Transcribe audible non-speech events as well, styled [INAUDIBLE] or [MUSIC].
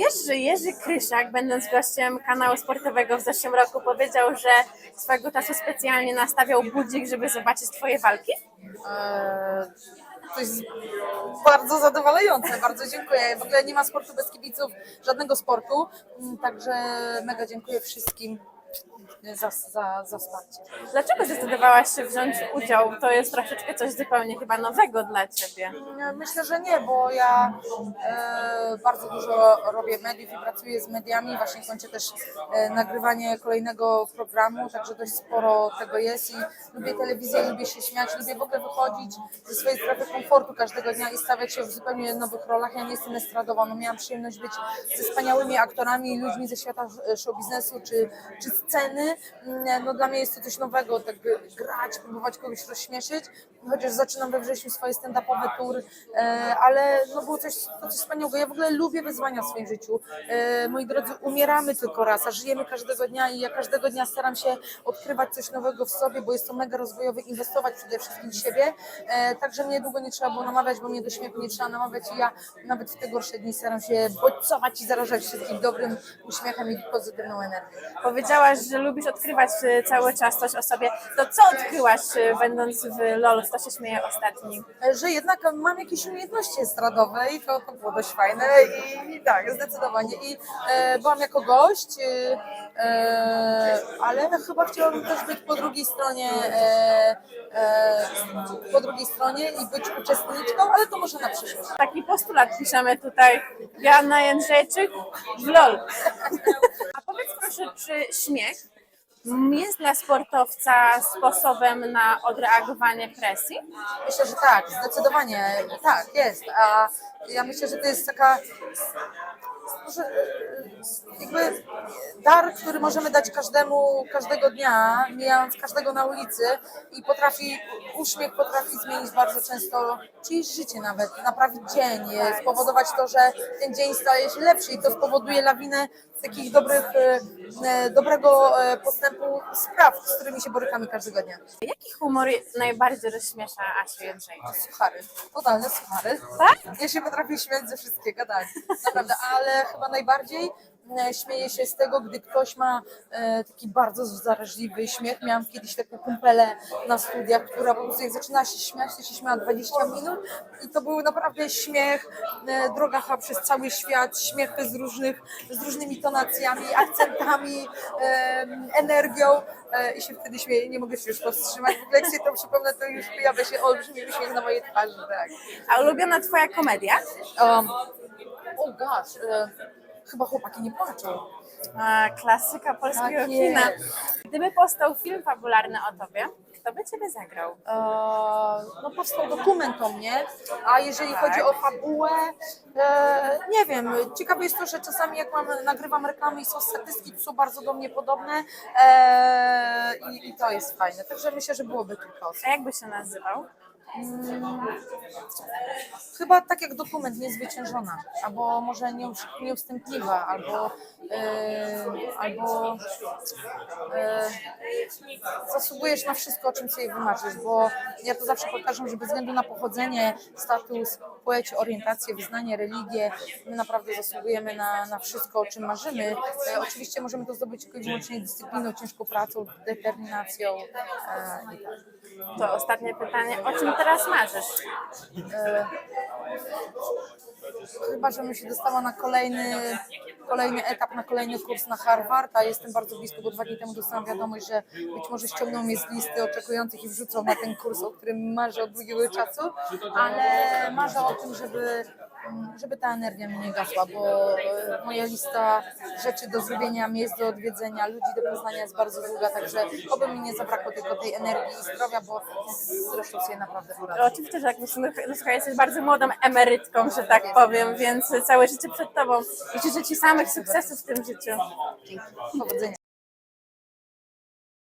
wiesz, że Jerzy Krysiak, będąc gościem kanału sportowego w zeszłym roku, powiedział, że swego czasu specjalnie nastawiał budzik, żeby zobaczyć twoje walki? Eee, To jest bardzo zadowalające, bardzo dziękuję. W ogóle nie ma sportu bez kibiców, żadnego sportu, Mm, także mega dziękuję wszystkim za, za, za wsparcie. Dlaczego zdecydowałaś się wziąć udział? To jest troszeczkę coś zupełnie chyba nowego dla ciebie. Myślę, że nie, bo ja e, bardzo dużo robię mediów i pracuję z mediami. Właśnie kończę też e, nagrywanie kolejnego programu, także dość sporo tego jest i lubię telewizję, lubię się śmiać, lubię w ogóle wychodzić ze swojej strefy komfortu każdego dnia i stawiać się w zupełnie nowych rolach. Ja nie jestem estradowa, no miałam przyjemność być ze wspaniałymi aktorami ludźmi ze świata e, show biznesu czy, czy sceny. Mm, No dla mnie jest to coś nowego, tak grać, próbować kogoś rozśmieszyć, chociaż zaczynam we wrześniu swoje stand-upowe tour, e, ale no było coś, coś wspaniałego. Ja w ogóle lubię wyzwania w swoim życiu. E, Moi drodzy, umieramy tylko raz, a żyjemy każdego dnia i ja każdego dnia staram się odkrywać coś nowego w sobie, bo jest to mega rozwojowe, inwestować przede wszystkim w siebie. E, Także mnie długo nie trzeba było namawiać, bo mnie do śmiechu nie trzeba namawiać i ja nawet w te gorsze dni staram się bodźcować i zarażać wszystkich dobrym uśmiechem i pozytywną energią. Powiedziałaś, że lubisz odkrywać e, cały czas coś o sobie. To co odkryłaś, e, będąc w LOL? Kto się śmieje ostatni? że jednak mam jakieś umiejętności estradowe i to, to było dość fajne i, i tak, zdecydowanie. I e, byłam jako gość, e, e, ale chyba chciałabym też być po drugiej stronie e, e, po drugiej stronie i być uczestniczką, ale to może na przyszłość. Taki postulat piszemy tutaj. Joanna Jędrzejczyk w LOL. [LAUGHS] A powiedz proszę, czy śmiech jest dla sportowca sposobem na odreagowanie presji? Myślę, że tak, zdecydowanie tak, jest. A ja myślę, że to jest taka że, e, jakby dar, który możemy dać każdemu każdego dnia, mijając każdego na ulicy i potrafi, uśmiech potrafi zmienić bardzo często czyjeś życie nawet, naprawić dzień, e, spowodować to, że ten dzień staje się lepszy i to spowoduje lawinę takich dobrych, e, dobrego e, postępu spraw, z którymi się borykamy każdego dnia. Jaki humor najbardziej rozśmiesza Asię Jędrzejczyk? Suchary, totalne suchary. Tak? Ja się potrafię śmiać ze wszystkiego, tak, naprawdę, ale chyba najbardziej e, śmieję się z tego, gdy ktoś ma e, taki bardzo zaraźliwy śmiech. Miałam kiedyś taką kumpelę na studiach, która po prostu jak zaczynała się śmiać, to się śmiała 20 minut i to był naprawdę śmiech, e, droga chyba przez cały świat, śmiech z, różnych, z różnymi tonacjami, akcentami, e, energią e, i się wtedy śmieję, nie mogę się już powstrzymać. Jak sobie to przypomnę, to już pojawia się olbrzymi uśmiech na mojej twarzy, tak. A ulubiona twoja komedia? Um, oh gosh, e, chyba chłopaki nie płaczą. A, klasyka polskiego Tak kina. Gdyby powstał film fabularny o tobie, kto by ciebie zagrał? E, no powstał dokument o mnie, a jeżeli chodzi o fabułę, e, nie wiem, ciekawe jest to, że czasami jak mam, nagrywam reklamy i są statystki, to są bardzo do mnie podobne e, i, i to jest fajne, także myślę, że byłoby kilka osób. A jak by się nazywał? Chyba tak jak dokument, niezwyciężona, albo może nieus- nieustępliwa, albo, e, albo e, zasługujesz na wszystko, o czym sobie wymarzysz, bo ja to zawsze powtarzam, że bez względu na pochodzenie, status, płeć, orientację, wyznanie, religię, my naprawdę zasługujemy na, na wszystko, o czym marzymy. E, oczywiście możemy to zdobyć tylko i wyłącznie dyscypliną, ciężką pracą, determinacją e, i tak. To ostatnie pytanie. O czym teraz marzysz? E, chyba, żebym się dostała na kolejny, kolejny etap, na kolejny kurs na Harvard, a jestem bardzo blisko, bo dwa dni temu dostałam wiadomość, że być może ściągną mnie z listy oczekujących i wrzucą na ten kurs, o którym marzę od długiego czasu, ale marzę o tym, żeby, żeby ta energia mi nie gasła, bo e, moja lista rzeczy do zrobienia, miejsc do odwiedzenia, ludzi do poznania jest bardzo długa, także oby mi nie zabrakło tylko tej energii i zdrowia, bo zresztą sobie naprawdę poradzę. Oczywiście, że jak słuchaj, jesteś bardzo młodą emerytką, że tak powiem, więc całe życie przed tobą i życzę ci samych sukcesów w tym życiu. Dzięki. Powodzenia.